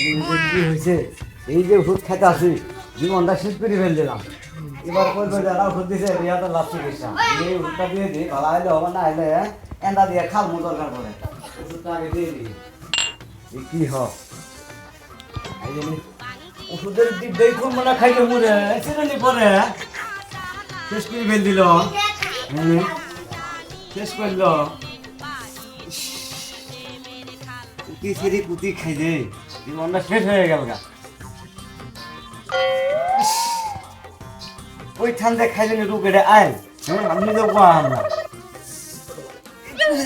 কি হয়েছে এই যে ওষুধ খেতে আসি জীবনটা শেষ করে ফেল দিলাম এবার করবে যারা ওষুধ দিছে রিয়াটা লাভ চিকিৎসা এই ওষুধটা দিয়ে দিই ভালো হইলে হবে না হইলে এন্দা দিয়ে মো দরকার পড়ে। ওষুধটা আগে দিয়ে দিই। কি হ? এই যে নি- ওষুধের দিক দেখুন মনে খাইলে মুরে সেটা পরে। শেষ করে ফেল দিল হুম, শেষ করল। কুতি সেরি কুতি খাই দে জীবনটা শেষ হয়ে গেল গা। ওই ঠান্ডা খাইলে রুগেটা আয়। হ্যাঁ আমি পাম না।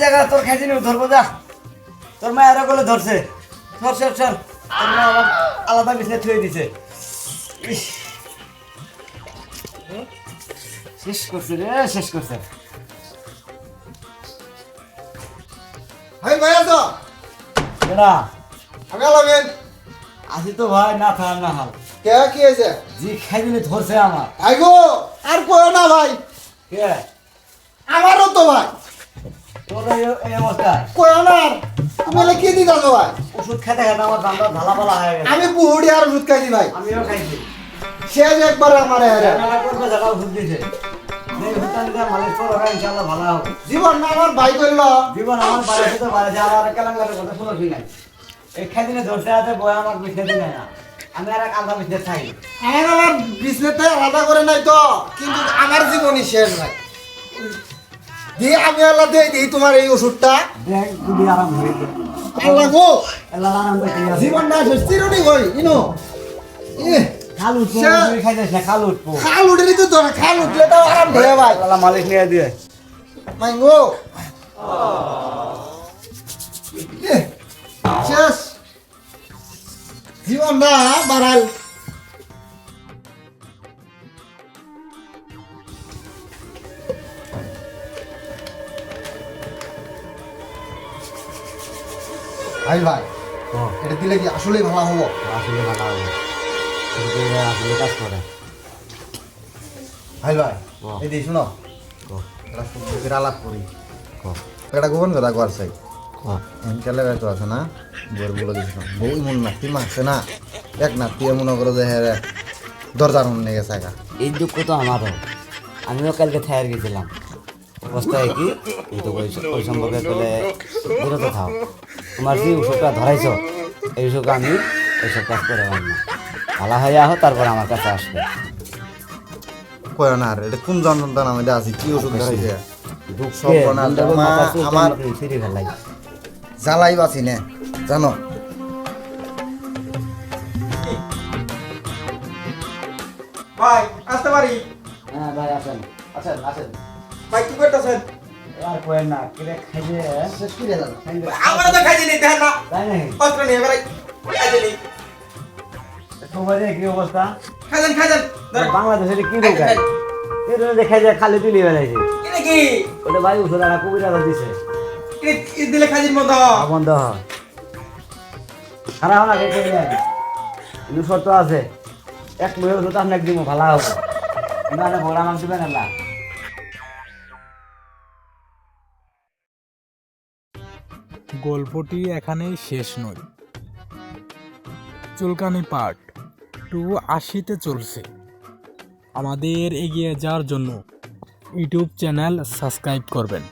জায়গা তোর খাইছি নি ধরবো যা। তোর মা আরও গলে ধরছে। সর সর সর। তোর মা আমার আলাদা বিছনে থুয়ে দিছে। শেষ করছে রে শেষ করছে। ভাই ভাই আছো এরা আজি তো ভাই না না হাল। কে কি হয়েছে? জি খাই দিলে ধরছে আমার আইগো আর কয়ো না ভাই। কে? আমারও তো ভাই। তোর এই- অবস্থা কয়ো না আর। তুমি এলে কি দিতে ভাই? ওষুধ খেতে খেতে আমার দামটা ঢালা পালা হয়ে গেছে। আমি বুহুড়ি আর ওষুধ খাইছি ভাই। আমিও খাইছি। শেষ একবার আমার হেরে জানালা করবে জায়গা ওষুধ দিছে? জীবন না আমার ভাই করল জীবন আমার বাড়িতে তো বাড়িতে আমার কেলাঙ্গারের কথা শুনো কি নাই এই খাই দিনে ধরতে আছে বই আমার না। আমি আর এক আলাদা বিছনে থাকি আমার আলাদা করে নাই তো কিন্তু আমার জীবনই শেষ ভাই দিয়ে আমি আল্লাহ দিয়ে দিই তোমার এই ওষুধটা। দেখ খুবই আরাম হয়ে। আল্লাহ গো আল্লাহ আরাম। জীবনটা শেষ চিরুনি হই ইনো। খাল উঠবো খাই খাল উঠবো। খাল উঠে তো ধরে খাল উঠলে তো আরাম ধরে ভাই। আল্লাহ মালিশ নিয়ে দিয়ে। মাইঙ্গো। জীবন না বাড়াল। ভাই ভাই এটা দিলে কি আসলেই ভালো হব? আসলে ভালো হবে। আসলে কাজ করে? ভাই ভাই। এই দি শুনো এটা আলাপ করি। কো একটা গোপন কথা কর এনকালে তো আছে না? বরগুলো দিছ বউ মন নাতি মারছে না। এক নাতি মনে করো যে হ্যাঁ দরজার মন গেছে একা এই দুঃখ তো আমারও আমিও কালকে থায়ার গেছিলাম। অবস্থা কি? কিন্তু ওই সম্পর্কে বলে বিরত থাও তোমার যে ওষুধটা ধরাইছ এই ওষুধ আমি এইসব কাজ করে না। ভালো হয়ে আহ তারপর আমার কাছে আসবে। কয় না আর এটা কোন যন্ত্রণার মধ্যে আছে। কি ওষুধ ধরাইছে আমার- ফেলাই জ্বালাই বাঁচি নে জানো? ভাই আসতে পারি? হ্যাঁ ভাই আসেন। আসেন আসেন। ভাই কি করতেছেন? আর কয়েন না কিরে খাইছে শেষ করে যান আমরা তো খাইছি নি দেখেন না। তাই নাই অস্ত্র নিয়ে বেড়াই খাইছি নি তোমার কি অবস্থা? খাইছেন খাইছেন ধরেন। বাংলাদেশের কি দেখায় কি দেখায় যে খালি তুলি বেড়াইছে। কি নাকি ওটা ভাই ওষুধ একটা কবিরাজা দিছে। দিলে খাইছির মতো বন্ধ হয় খারাপ না কে কই নাই কিন্তু শর্ত আছে? এক মহিলা ওষুধ আপনাকে দিব ভালো হবে। না না ভোলা মাংস দিবেন না গল্পটি এখানেই শেষ নয়। চুলকানি পার্ট টু আশিতে চলছে। আমাদের এগিয়ে যাওয়ার জন্য ইউটিউব চ্যানেল সাবস্ক্রাইব করবেন।